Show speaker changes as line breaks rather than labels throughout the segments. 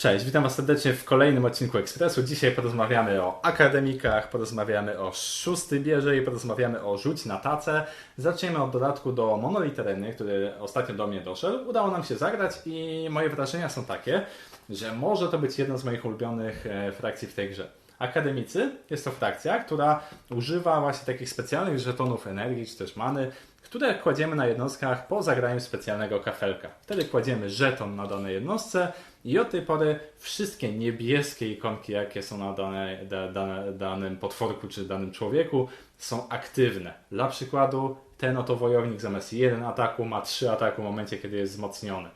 Cześć, witam Was serdecznie w kolejnym odcinku Ekspresu. Dzisiaj porozmawiamy o akademikach, porozmawiamy o szósty bierze i porozmawiamy o rzuć na tacę. Zaczniemy od dodatku do monolitereny, który ostatnio do mnie doszedł. Udało nam się zagrać i moje wrażenia są takie, że może to być jedna z moich ulubionych e, frakcji w tej grze. Akademicy jest to frakcja, która używa właśnie takich specjalnych żetonów energii czy też many, które kładziemy na jednostkach po zagraniu specjalnego kafelka. Wtedy kładziemy żeton na danej jednostce i od tej pory wszystkie niebieskie ikonki, jakie są na dane, da, dane, danym potworku czy danym człowieku, są aktywne. Dla przykładu, ten oto wojownik zamiast jeden ataku ma trzy ataku w momencie, kiedy jest wzmocniony.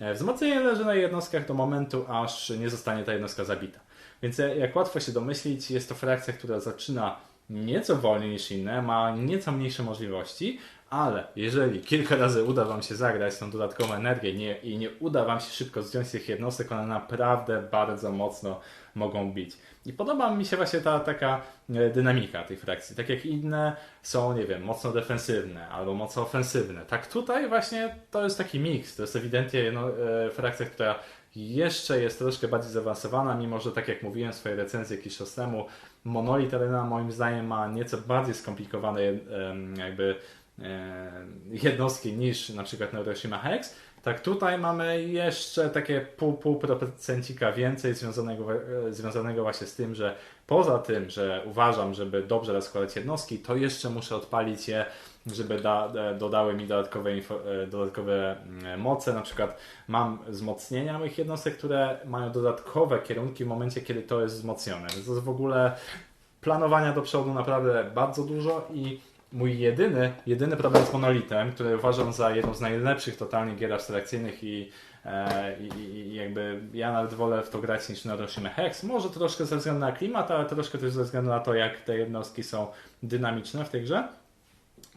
E, Wzmocnienie leży na jednostkach do momentu, aż nie zostanie ta jednostka zabita. Więc jak łatwo się domyślić, jest to frakcja, która zaczyna nieco wolniej niż inne, ma nieco mniejsze możliwości, ale jeżeli kilka razy uda Wam się zagrać tą dodatkową energię nie, i nie uda Wam się szybko zdjąć tych jednostek, one naprawdę bardzo mocno mogą bić. I podoba mi się właśnie ta taka e, dynamika tej frakcji. Tak jak inne są, nie wiem, mocno defensywne albo mocno ofensywne. Tak tutaj właśnie to jest taki miks. To jest ewidentnie jedno, e, frakcja, która jeszcze jest troszkę bardziej zaawansowana, mimo że tak jak mówiłem w swojej recenzji jakiś czas temu, Monolith Arena moim zdaniem ma nieco bardziej skomplikowane jakby e, jednostki niż na przykład Neuroshima Hex. Tak tutaj mamy jeszcze takie pół, pół procencika więcej związanego, e, związanego właśnie z tym, że poza tym, że uważam, żeby dobrze rozkładać jednostki, to jeszcze muszę odpalić je, żeby da, e, dodały mi dodatkowe, e, dodatkowe mm, moce. Na przykład mam wzmocnienia moich jednostek, które mają dodatkowe kierunki w momencie, kiedy to jest wzmocnione. To jest w ogóle planowania do przodu naprawdę bardzo dużo i mój jedyny, jedyny problem z monolitem, który uważam za jedną z najlepszych totalnie gier abstrakcyjnych i, e, i, i jakby ja nawet wolę w to grać niż na Hiroshima Hex. Może troszkę ze względu na klimat, ale troszkę też ze względu na to, jak te jednostki są dynamiczne w tej grze.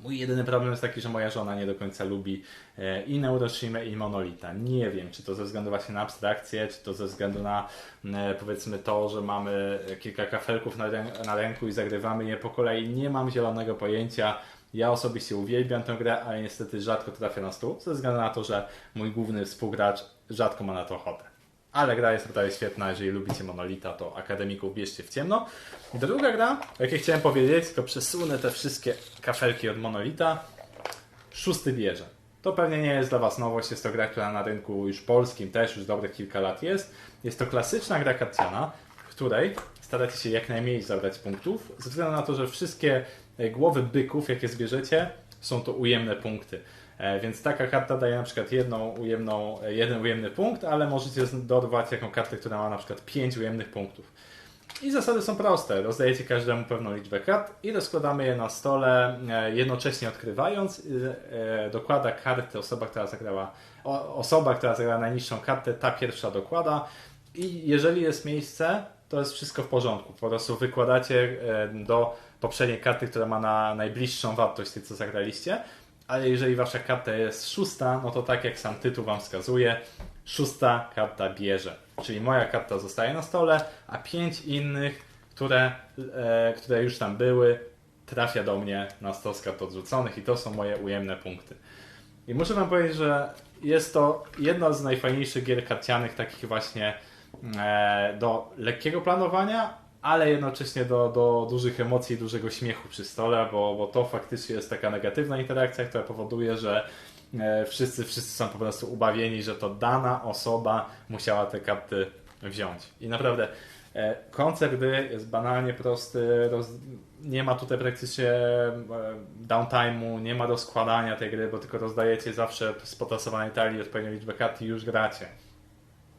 Mój jedyny problem jest taki, że moja żona nie do końca lubi e, i Neuroshima i Monolita. Nie wiem, czy to ze względu właśnie na abstrakcję, czy to ze względu na e, powiedzmy to, że mamy kilka kafelków na, rę- na ręku i zagrywamy je po kolei. Nie mam zielonego pojęcia. Ja osobiście uwielbiam tę grę, ale niestety rzadko trafia na stół, ze względu na to, że mój główny współgracz rzadko ma na to ochotę. Ale gra jest naprawdę świetna, jeżeli lubicie Monolita, to Akademików bierzcie w ciemno. Druga gra, jak ja chciałem powiedzieć, to przesunę te wszystkie kafelki od Monolita. Szósty bierze. To pewnie nie jest dla Was nowość, jest to gra, która na rynku już polskim też już dobrych kilka lat jest. Jest to klasyczna gra karciana, w której staracie się jak najmniej zabrać punktów, ze względu na to, że wszystkie głowy byków, jakie zbierzecie, są to ujemne punkty. E, Więc taka karta daje na przykład jedną ujemną, e, jeden ujemny punkt, ale możecie dorwać taką kartę, która ma na przykład 5 ujemnych punktów. I zasady są proste. Rozdajecie każdemu pewną liczbę kart i rozkładamy je na stole, e, jednocześnie odkrywając. Dokłada karty osoba, która zagrała, osoba, która zagrała najniższą kartę, ta pierwsza dokłada. I jeżeli jest miejsce, to jest wszystko w porządku. Po prostu wykładacie do poprzedniej karty, która ma na najbliższą wartość tej, co zagraliście. Ale jeżeli wasza karta jest szósta, no to tak jak sam tytuł wam wskazuje, szósta karta bierze. Czyli moja karta zostaje na stole, a pięć innych, które, e, które już tam były, trafia do mnie na stos kart odrzuconych i to są moje ujemne punkty. I muszę wam powiedzieć, że jest to jedna z najfajniejszych gier karcianych, takich właśnie e, do lekkiego planowania, ale jednocześnie do, do dużych emocji dużego śmiechu przy stole, bo, bo to faktycznie jest taka negatywna interakcja, która powoduje, że e, wszyscy, wszyscy są po prostu ubawieni, że to dana osoba musiała te karty wziąć. I naprawdę e, koncept gry jest banalnie prosty, roz... nie ma tutaj praktycznie e, downtime'u, nie ma rozkładania tej gry, bo tylko rozdajecie zawsze z potasowanej talii odpowiednią liczbę kart i już gracie.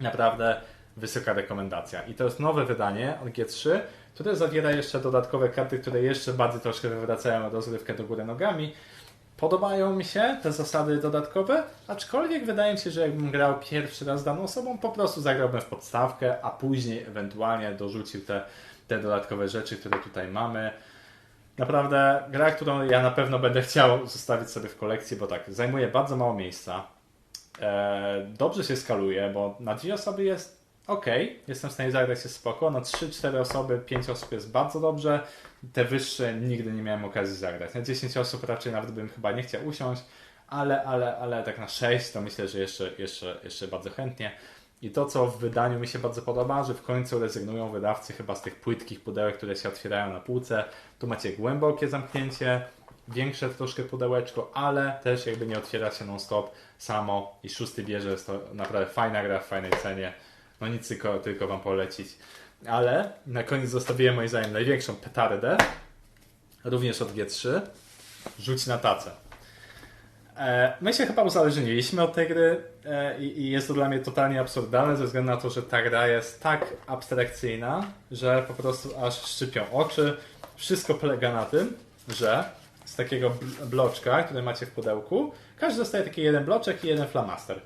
Naprawdę wysoka rekomendacja. I to jest nowe wydanie od G3, które zawiera jeszcze dodatkowe karty, które jeszcze bardziej troszkę wywracają rozgrywkę do góry nogami. Podobają mi się te zasady dodatkowe, aczkolwiek wydaje mi się, że jakbym grał pierwszy raz z daną osobą, po prostu zagrałbym w podstawkę, a później ewentualnie dorzucił te, te dodatkowe rzeczy, które tutaj mamy. Naprawdę gra, którą ja na pewno będę chciał zostawić sobie w kolekcji, bo tak, zajmuje bardzo mało miejsca. E, dobrze się skaluje, bo na dwie osoby jest ok, jestem w stanie zagrać się spoko. Na 3-4 osoby, 5 osób jest bardzo dobrze. Te wyższe nigdy nie miałem okazji zagrać. Na 10 osób raczej nawet bym chyba nie chciał usiąść, ale, ale, ale tak na 6 to myślę, że jeszcze, jeszcze, jeszcze bardzo chętnie. I to, co w wydaniu mi się bardzo podoba, że w końcu rezygnują wydawcy chyba z tych płytkich pudełek, które się otwierają na półce. Tu macie głębokie zamknięcie, większe troszkę pudełeczko, ale też jakby nie otwiera się non-stop samo i szósty bierze, jest to naprawdę fajna gra w fajnej cenie. No nic tylko, tylko Wam polecić. Ale na koniec zostawiłem moim zdaniem największą petardę, również od G3. Rzuć na tacę. E, My się chyba uzależniliśmy od tej gry e, i jest to dla mnie totalnie absurdalne ze względu na to, że ta gra jest tak abstrakcyjna, że po prostu aż szczypią oczy. Wszystko polega na tym, że z takiego bl- bloczka, który macie w pudełku, każdy dostaje taki jeden bloczek i jeden flamaster.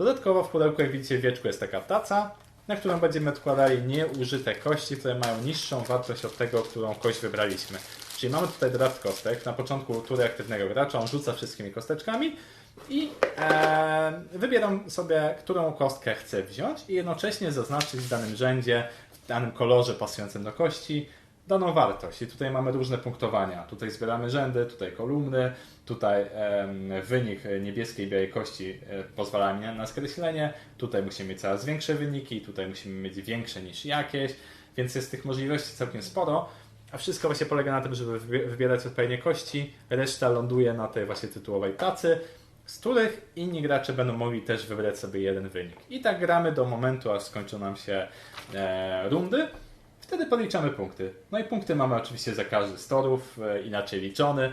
Dodatkowo w pudełku, jak widzicie, w wieczku jest taka taca, na którą będziemy odkładali nieużyte kości, które mają niższą wartość od tego, którą kość wybraliśmy. Czyli mamy tutaj draft kostek. Na początku tury aktywnego gracza on rzuca wszystkimi kosteczkami i e, wybieram sobie, którą kostkę chcę wziąć i jednocześnie zaznaczyć w danym rzędzie, w danym kolorze pasującym do kości daną wartość. I tutaj mamy różne punktowania. Tutaj zbieramy rzędy, tutaj kolumny, tutaj wynik niebieskiej białej kości e, pozwala mi na skreślenie. Tutaj musimy mieć coraz większe wyniki, tutaj musimy mieć większe niż jakieś, więc jest tych możliwości całkiem sporo. A wszystko właśnie polega na tym, żeby wybie- wybierać odpowiednie kości. Reszta ląduje na tej właśnie tytułowej tacy, z których inni gracze będą mogli też wybrać sobie jeden wynik. I tak gramy do momentu, aż skończą nam się e, rundy. Wtedy podliczamy punkty. No i punkty mamy oczywiście za każdy z torów, e, inaczej liczony.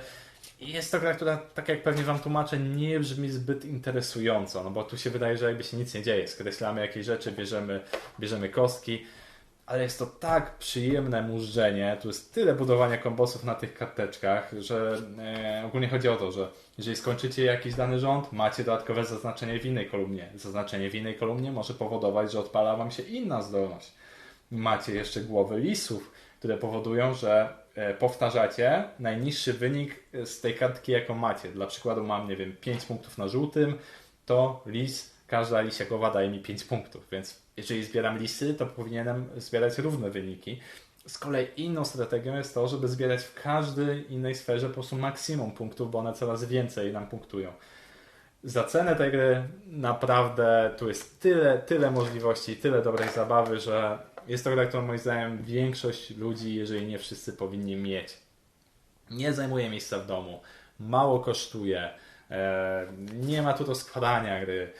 I jest to gra, która, tak jak pewnie Wam tłumaczę, nie brzmi zbyt interesująco, no bo tu się wydaje, że jakby się nic nie dzieje. Skreślamy jakieś rzeczy, bierzemy, bierzemy kostki, ale jest to tak przyjemne mużdżenie, tu jest tyle budowania kombosów na tych karteczkach, że e, ogólnie chodzi o to, że jeżeli skończycie jakiś dany rząd, macie dodatkowe zaznaczenie w innej kolumnie. Zaznaczenie w innej kolumnie może powodować, że odpala Wam się inna zdolność. Macie jeszcze głowy lisów, które powodują, że e, powtarzacie najniższy wynik z tej kartki, jaką macie. Dla przykładu mam, nie wiem, 5 punktów na żółtym, to lis, każda lisia głowa daje mi 5 punktów, więc jeżeli zbieram lisy, to powinienem zbierać równe wyniki. Z kolei inną strategią jest to, żeby zbierać w każdej innej sferze po prostu maksimum punktów, bo one coraz więcej nam punktują. Za cenę tej gry naprawdę tu jest tyle, tyle możliwości, tyle dobrej zabawy, że jest to gra, którą moim zdaniem większość ludzi, jeżeli nie wszyscy, powinni mieć. Nie zajmuje miejsca w domu, mało kosztuje, e, nie ma tu do składania gry.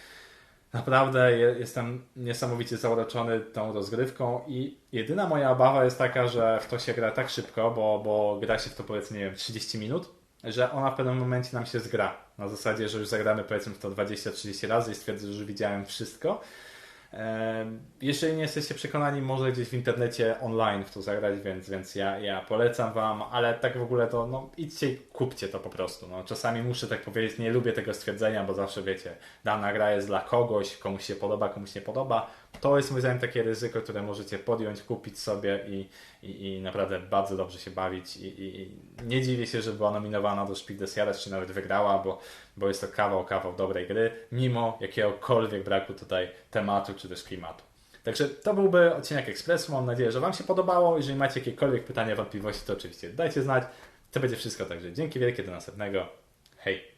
Naprawdę je- jestem niesamowicie zauroczony tą rozgrywką i jedyna moja obawa jest taka, że w to się gra tak szybko, bo, bo gra się w to powiedzmy, nie wiem, 30 minut, że ona w pewnym momencie nam się zgra. Na zasadzie, że już zagramy powiedzmy w to 20-30 razy i stwierdzę, że już widziałem wszystko. Jeżeli nie jesteście przekonani, może gdzieś w internecie online w to zagrać, więc, więc ja, ja polecam Wam, ale tak w ogóle to no, idźcie i kupcie to po prostu. No, czasami muszę tak powiedzieć, nie lubię tego stwierdzenia, bo zawsze wiecie, dana gra jest dla kogoś, komuś się podoba, komuś nie podoba. To jest moim zdaniem takie ryzyko, które możecie podjąć, kupić sobie i, i, i naprawdę bardzo dobrze się bawić. I, i, nie dziwię się, że była nominowana do Spiel des czy nawet wygrała, bo, bo jest to kawał, kawał dobrej gry, mimo jakiegokolwiek braku tutaj tematu czy też klimatu. Także to byłby odcinek Ekspresu. Mam nadzieję, że Wam się podobało. Jeżeli macie jakiekolwiek pytania, wątpliwości, to oczywiście dajcie znać. To będzie wszystko. Także dzięki wielkie, do następnego. Hej!